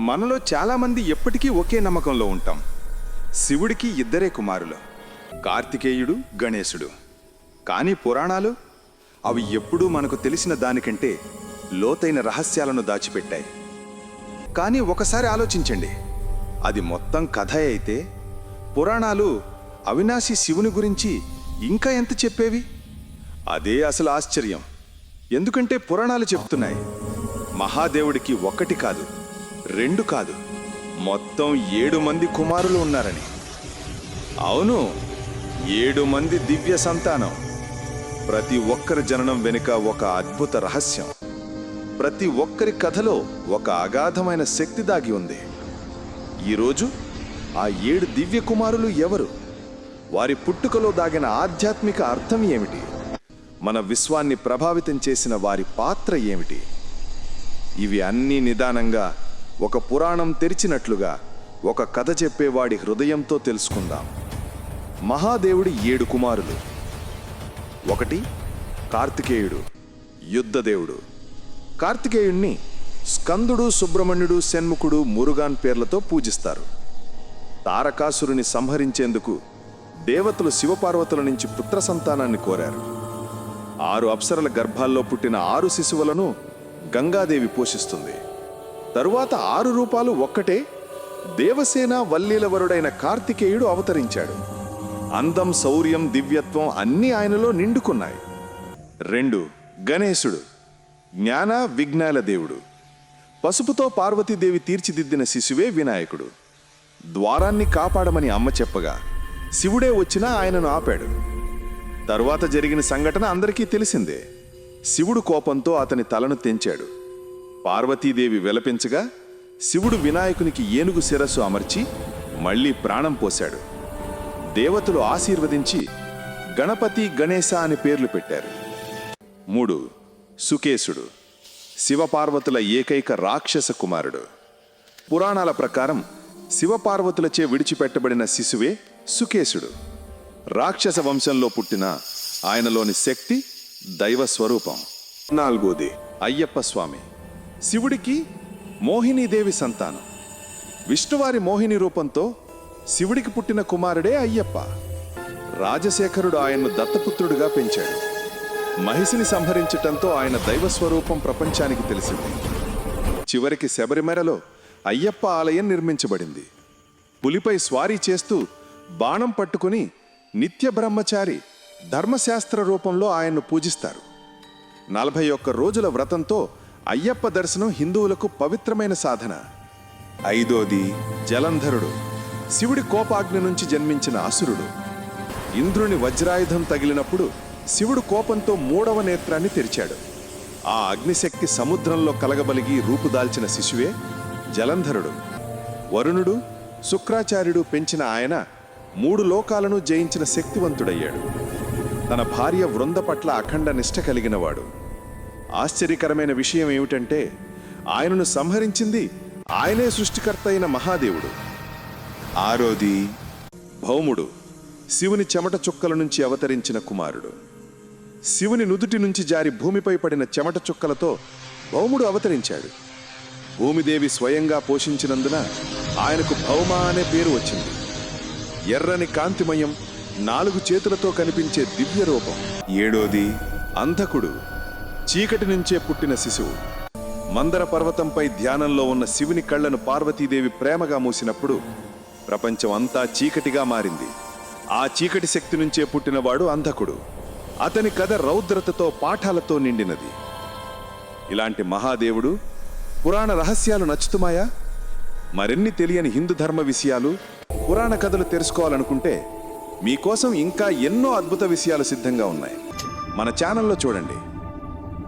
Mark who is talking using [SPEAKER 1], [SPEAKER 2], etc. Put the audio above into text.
[SPEAKER 1] మనలో చాలామంది ఎప్పటికీ ఒకే నమ్మకంలో ఉంటాం. శివుడికి ఇద్దరే కుమారులు. కార్తికేయుడు గణేశుడు. కానీ పురాణాలు అవి ఎప్పుడూ మనకు తెలిసిన దానికంటే లోతైన రహస్యాలను దాచిపెట్టాయి. కానీ ఒకసారి ఆలోచించండి. అది మొత్తం కథ అయితే పురాణాలు అవినాశి శివుని గురించి ఇంకా ఎంత చెప్పేవి? అదే అసలు ఆశ్చర్యం. ఎందుకంటే పురాణాలు చెప్తున్నాయి. మహాదేవుడికి ఒక్కటి కాదు. రెండు కాదు. మొత్తం ఏడు మంది కుమారులు ఉన్నారని. అవును ఏడు మంది దివ్య సంతానం. ప్రతి ఒక్కరి జననం వెనుక ఒక అద్భుత రహస్యం. ప్రతి ఒక్కరి కథలో ఒక అగాధమైన శక్తి దాగి ఉంది. ఈరోజు ఆ ఏడు దివ్య కుమారులు ఎవరు? వారి పుట్టుకలో దాగిన ఆధ్యాత్మిక అర్థం ఏమిటి? మన విశ్వాన్ని ప్రభావితం చేసిన వారి పాత్ర ఏమిటి? ఇవి అన్నీ నిదానంగా ఒక పురాణం తెరిచినట్లుగా ఒక కథ చెప్పేవాడి హృదయంతో తెలుసుకుందాం. మహాదేవుడి ఏడు కుమారులు. ఒకటి కార్తికేయుడు యుద్ధదేవుడు. కార్తికేయుణ్ణి స్కందుడు సుబ్రహ్మణ్యుడు శన్ముఖుడు మురుగాన్ పేర్లతో పూజిస్తారు. తారకాసురుని సంహరించేందుకు దేవతలు శివపార్వతుల నుంచి పుత్ర సంతానాన్ని కోరారు. ఆరు అప్సరల గర్భాల్లో పుట్టిన ఆరు శిశువులను గంగాదేవి పోషిస్తుంది. తరువాత ఆరు రూపాలు ఒక్కటే దేవసేన వల్లీలవరుడైన కార్తికేయుడు అవతరించాడు. అందం శౌర్యం దివ్యత్వం అన్నీ ఆయనలో నిండుకున్నాయి. రెండు గణేశుడు జ్ఞాన విజ్ఞాల దేవుడు. పసుపుతో పార్వతీదేవి తీర్చిదిద్దిన శిశువే వినాయకుడు. ద్వారాన్ని కాపాడమని అమ్మ చెప్పగా శివుడే వచ్చినా ఆయనను ఆపాడు. తరువాత జరిగిన సంఘటన అందరికీ తెలిసిందే. శివుడు కోపంతో అతని తలను తెంచాడు. పార్వతీదేవి విలపించగా శివుడు వినాయకునికి ఏనుగు శిరస్సు అమర్చి మళ్ళీ ప్రాణం పోశాడు. దేవతలు ఆశీర్వదించి గణపతి గణేశ అని పేర్లు పెట్టారు. మూడు సుకేశుడు శివపార్వతుల ఏకైక రాక్షస కుమారుడు. పురాణాల ప్రకారం శివపార్వతులచే విడిచిపెట్టబడిన శిశువే సుకేశుడు. రాక్షస వంశంలో పుట్టిన ఆయనలోని శక్తి దైవ స్వరూపం నాలుగోది అయ్యప్ప స్వామి. శివుడికి మోహినీదేవి సంతానం. విష్ణువారి మోహిని రూపంతో శివుడికి పుట్టిన కుమారుడే అయ్యప్ప. రాజశేఖరుడు ఆయన్ను దత్తపుత్రుడిగా పెంచాడు. మహిషిని సంహరించటంతో ఆయన దైవ స్వరూపం ప్రపంచానికి తెలిసింది. చివరికి శబరిమలలో అయ్యప్ప ఆలయం నిర్మించబడింది. పులిపై స్వారీ చేస్తూ బాణం పట్టుకుని నిత్య బ్రహ్మచారి ధర్మశాస్త్ర రూపంలో ఆయన్ను పూజిస్తారు. నలభై ఒక్క రోజుల వ్రతంతో అయ్యప్ప దర్శనం హిందువులకు పవిత్రమైన సాధన. ఐదోది జలంధరుడు. శివుడి కోపాగ్ని నుంచి జన్మించిన అసురుడు. ఇంద్రుని వజ్రాయుధం తగిలినప్పుడు శివుడు కోపంతో మూడవ నేత్రాన్ని తెరిచాడు. ఆ అగ్నిశక్తి సముద్రంలో కలగబలిగి రూపుదాల్చిన శిశువే జలంధరుడు. వరుణుడు శుక్రాచార్యుడు పెంచిన ఆయన మూడు లోకాలను జయించిన శక్తివంతుడయ్యాడు. తన భార్య వృంద పట్ల అఖండ నిష్ట కలిగినవాడు. ఆశ్చర్యకరమైన విషయం ఏమిటంటే ఆయనను సంహరించింది ఆయనే సృష్టికర్త అయిన మహాదేవుడు. ఆరోది భౌముడు శివుని చెమట చుక్కల నుంచి అవతరించిన కుమారుడు. శివుని నుదుటి నుంచి జారి భూమిపై పడిన చెమట చుక్కలతో భౌముడు అవతరించాడు. భూమిదేవి స్వయంగా పోషించినందున ఆయనకు భౌమ అనే పేరు వచ్చింది. ఎర్రని కాంతిమయం నాలుగు చేతులతో కనిపించే దివ్య రూపం ఏడోది అంధకుడు. చీకటి నుంచే పుట్టిన శిశువు. మందర పర్వతంపై ధ్యానంలో ఉన్న శివుని కళ్ళను పార్వతీదేవి ప్రేమగా మూసినప్పుడు ప్రపంచం అంతా చీకటిగా మారింది. ఆ చీకటి శక్తి నుంచే పుట్టినవాడు అంధకుడు. అతని కథ రౌద్రతతో పాఠాలతో నిండినది. ఇలాంటి మహాదేవుడు పురాణ రహస్యాలు నచ్చుతుమాయా మరిన్ని తెలియని హిందూ ధర్మ విషయాలు పురాణ కథలు తెలుసుకోవాలనుకుంటే మీకోసం ఇంకా ఎన్నో అద్భుత విషయాలు సిద్ధంగా ఉన్నాయి. మన ఛానల్లో చూడండి.